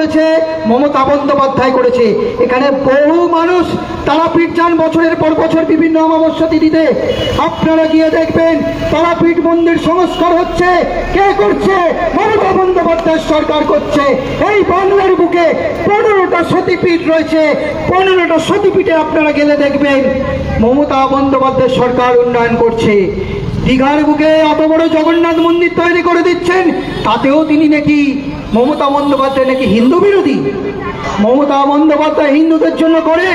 করেছে, মমতা বন্দ্যোপাধ্যায় করেছে। এখানে বহু মানুষ তারাপীঠ যান বছরের পর বছর বিভিন্ন অমাবস্যা তিথিতে। আপনারা গিয়ে দেখবেন, তারাপীঠ মন্দির সংস্কার হচ্ছে। কে করছে? মমতা বন্দ্যোপাধ্যায় সরকার করছে। এই বাংলার বুকে পনেরোটা সতীপীঠ রয়েছে। পনেরোটা সতীপীঠে আপনারা গেলে দেখবেন, মমতা বন্দ্যোপাধ্যায় সরকার উন্নয়ন করছে। দীঘার বুকে অত বড় জগন্নাথ মন্দির তৈরি করে দিচ্ছেন, তাতেও তিনি নাকি মমতা বন্দ্যোপাধ্যায় নাকি হিন্দু বিরোধী? মমতা বন্দ্যোপাধ্যায় হিন্দুদের জন্য করে,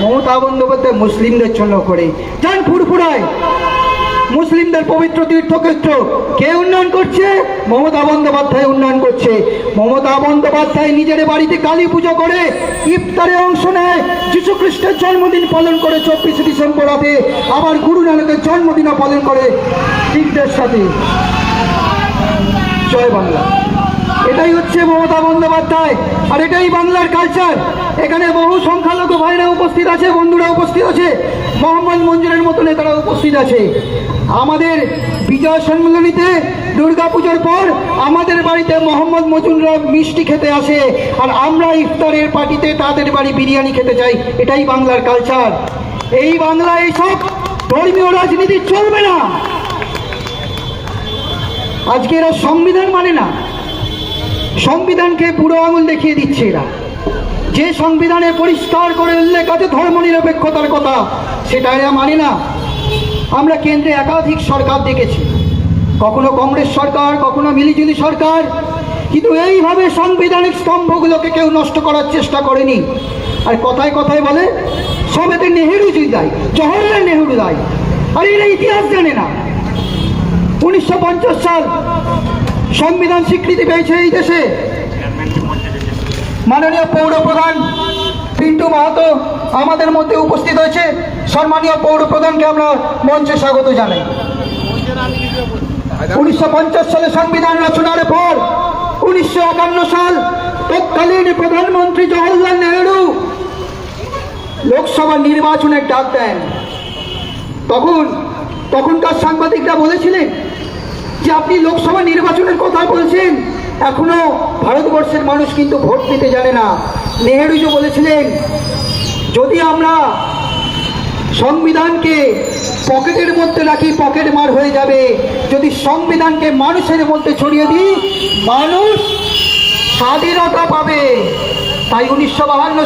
মমতা বন্দ্যোপাধ্যায় মুসলিমদের জন্য করে। যান ফুরফুরায়। মুসলিমদের পবিত্র তীর্থক্ষেত্র কে উন্নয়ন করছে? মমতা বন্দ্যোপাধ্যায় উন্নয়ন করছে। মমতা বন্দ্যোপাধ্যায় নিজের বাড়িতে কালী পুজো করে, ইফতারে অংশ নেয়। যীশু খ্রিস্টের জন্মদিন পালন করে চব্বিশে ডিসেম্বর রাতে। আবার গুরু নানকের জন্মদিনও পালন করে শিখদের সাথে। জয় বাংলা। এটাই হচ্ছে মমতা বন্দ্যোপাধ্যায়, আর এটাই বাংলার কালচার এখানে বহু সংখ্যালঘু ভাইরা উপস্থিত আছে, বন্ধুরা উপস্থিত আছে, মোহাম্মদ মঞ্জুরের মতো নেতারা উপস্থিত আছে। আমাদের বিজয় সম্মেলনীতে দুর্গাপুজোর পর আমাদের বাড়িতে মোহাম্মদ মজুররা মিষ্টি খেতে আসে, আর আমরা ইফতারের পার্টিতে তাদের বাড়ি বিরিয়ানি খেতে চাই এটাই বাংলার কালচার এই বাংলায় এইসব ধর্মীয় রাজনীতি চলবে না। আজকে এরা সংবিধান মানে না। সংবিধানকে বুড়ো আঙুল দেখিয়ে দিচ্ছে এরা। যে সংবিধানে পরিষ্কার করে উল্লেখ আছে ধর্মনিরপেক্ষতার কথা সেটা এরা মানে না। আমরা কেন্দ্রে একাধিক সরকার দেখেছি। কখনো কংগ্রেস সরকার, কখনো মিলিজুলি সরকার। কিন্তু এইভাবে সাংবিধানিক স্তম্ভগুলোকে কেউ নষ্ট করার চেষ্টা করেনি। আর কথায় কথায় বলে সবেতে নেহেরুজি দায় জওহরলাল নেহেরু দায় আর এরা ইতিহাস জানে না। উনিশশো পঞ্চাশ সাল সংবিধান স্বীকৃতি পেয়েছে এই দেশে। মাননীয় পৌর প্রধান পিন্টু মাহাতো আমাদের মধ্যে উপস্থিত হয়েছে। সম্মানীয় পৌর প্রধানকে আমরা মঞ্চে স্বাগত জানাই। উনিশশো পঞ্চাশ সালে সংবিধান রচনার পর উনিশশো একান্ন সাল তৎকালীন প্রধানমন্ত্রী জওয়াহরলাল নেহরু লোকসভা নির্বাচনের ডাক দেন। তখন তখনকার সাংবাদিকরা বলেছিলেন যে আপনি লোকসভা নির্বাচনের কথা বলছেন, এখনও ভারতবর্ষের মানুষ কিন্তু ভোট দিতে জানে না। নেহেরু যে বলেছিলেন, যদি আমরা সংবিধানকে পকেটের মধ্যে রাখি, পকেট মার হয়ে যাবে। যদি সংবিধানকে মানুষের মধ্যে ছড়িয়ে দিই, মানুষ স্বাধীনতা পাবে। তাই উনিশশো বাহান্ন